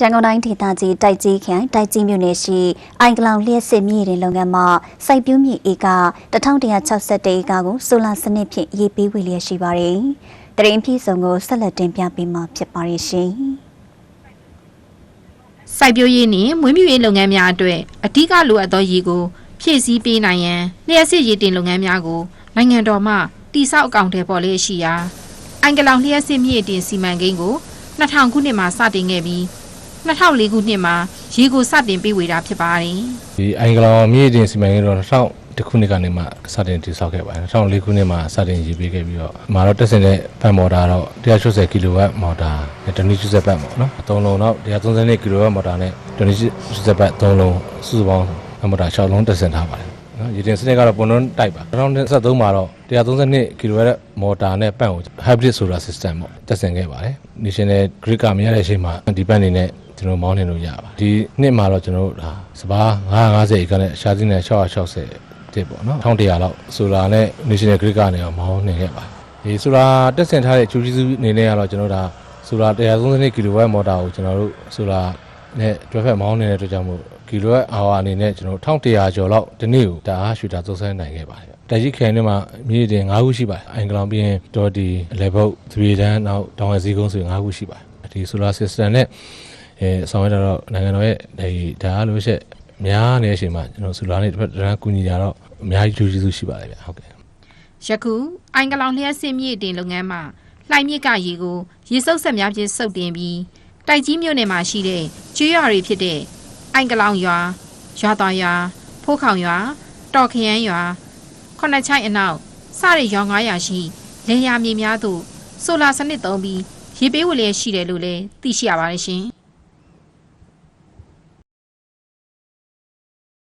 ရန်ကုန်တိုင်းဒေသကြီးတိုက်ကြီးခရိုင်တိုက်ကြီးမြို့နယ်ရှိအိုင်ကလောင်လျှက်စစ်မြေတင်လုပ်ငန်းမှစိုက်ပျိုးမြေဧက1161ဧကကိုဆိုလာစနစ်ဖြင့်ရေးပေးဝေလျက်ရှိပါတယ်။တရင်ပြည်စုံကိုဆက်လက်တင်ပြပေးမှာဖြစ်ပါရဲ့ရှင်။စိုက်ပျိုးရေးနှင့်မွေးမြူရေးလုပ်ငန်းများအတွက်အဓိကလိုအပ်သောရေကိုဖြည့်ဆည်းပေးနိုင်ရန်လျှက်စစ်ရေတင်လုပ်ငန်းများကိုနိုင်ငံတော်မှတိစောက်အကောင့်ထဲပေါ်လေးရှိရာအင်္ဂလောင်လျှက်စစ်မြေတင်စီမံကိန်းကို2000ခုနှစ်မှာစတင်ခဲ့ပြီး 2004ခုနှစ်မှာရေကိုစတင်ပေးဝေတာဖြစ်ပါတယ်ဒီအင်္ဂလောင်မြေတင်စီမံကိန်းတော့2000ခုနှစ်ကနေမှစတင်တည်ဆောက်ခဲ့ပါတယ်2004ခုနှစ်မှာစတင်ရေးပေးခဲ့ပြီးတော့ဒီမှာတော့တက်စင်တဲ့ပတ်မော်တာတော့180ကီလိုဝတ်မော်တာနဲ့တနည်း80ပတ်ပေါ့နော်အသုံးလုံးတော့132ကီလိုဝတ်မော်တာနဲ့တနည်း80ပတ်သုံးလုံးစုစုပေါင်းမော်တာ6လုံးတက်စင်ထားပါတယ်နော်ရေတင်စနစ်ကတော့ပုံနှုန်းတိုက်ပါ2023မှာတော့132ကီလိုဝတ်မော်တာနဲ့ပတ်ကို hybrid solar system ပေါ့တက်ဆင်ခဲ့ပါတယ် national grid ကမရတဲ့အချိန်မှာဒီပတ်အနေနဲ့ ကျွန်တော်မောင်းနေလို့ရပါဒီနှစ်မှာတော့ကျွန်တော်တို့ဒါစပါး950ဧကနဲ့ရှားသီးနဲ့660တစ်ပေါ့နော်1100လောက်ဆိုလာနဲ့ national grid ကနေတော့မောင်းနေခဲ့ပါဒီဆိုလာတက်ဆင်ထားတဲ့ကျူးကျေးဇူးအနေနဲ့ကတော့ကျွန်တော်ဒါဆိုလာ132ကီလိုဝတ်မော်တာကိုကျွန်တော်တို့ဆိုလာနဲ့တွဲဖက်မောင်းနေတဲ့အတွက်ကြောင့်မို့ကီလိုဝတ်အာဝါအနေနဲ့ကျွန်တော်1100ကျော်လောက်ဒီနေ့ကိုဒါအားရွှေတာသုံးဆနိုင်ခဲ့ပါတယ်တကြီးခရိုင်ထဲမှာမြေတင်9ခုရှိပါတယ်အင်္ဂလောင်ပြီးရင်ဒေါ်ဒီလေဘုတ်သပြေတန်းနောက်တောင်ဝဲစည်းကုန်းဆိုရင်9ခုရှိပါတယ်ဒီ solar system နဲ့ အဲဆောင်ရွက်တော့နိုင်ငံတော်ရဲ့ဒီဒါအားလို့ရှိရင်များနေတဲ့အချိန်မှာကျွန်တော် solar နဲ့တစ်ဖက်တစ်ခါကူညီကြတော့အများကြီးကျိုးကျေးဇူးရှိပါတယ်ဗျဟုတ်ကဲ့ယခုအင်္ဂလောင်လျှက်စစ်မြေတင်လုပ်ငန်းမှာလှိုင်မြစ်ကရေကိုရေစုပ်ဆက်များဖြင့်စုပ်တင်ပြီးတိုက်ကြီးမြို့နယ်မှာရှိတဲ့ကျွေးရွာတွေဖြစ်တဲ့အင်္ဂလောင်ရွာရွာတော်ရွာဖိုးခေါင်ရွာတော်ခရမ်းရွာခုနှစ်ချိုင်အနောက်စတဲ့ရွာ900ရှိလေယာမြေများသို့ဆိုလာစနစ်သုံးပြီးရေပေးဝယ်လျက်ရှိတယ်လို့လည်းသိရှိရပါတယ်ရှင်။